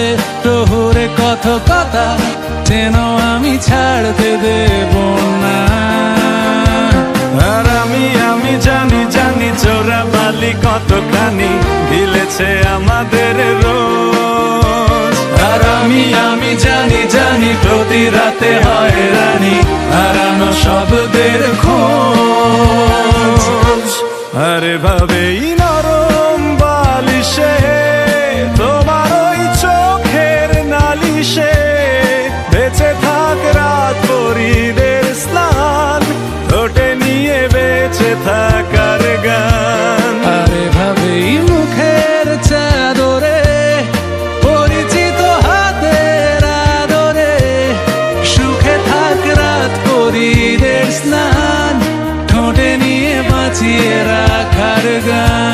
বলে প্রহরে কত কথা যেন আমি ছাড়তে দেব না। আর আমি আমি জানি জানি চোরা বালি কতখানি দিলেছে আমাদের রোজ। আর আমি আমি জানি জানি প্রতি রাতে হয় রানী হারানো শব্দের খোঁজ। আরে ভাবেই নালিশে বেঁচে থাক রাত পরিদের স্নান ঠোঁটে নিয়ে বেঁচে থাকার গান। আরে ভাবেই মুখের চাদরে, পরিচিত হাতের আদরে, সুখে থাক রাত পরিদের স্নান, ঠোঁটে নিয়ে বাঁচিয়ে রাখার গান।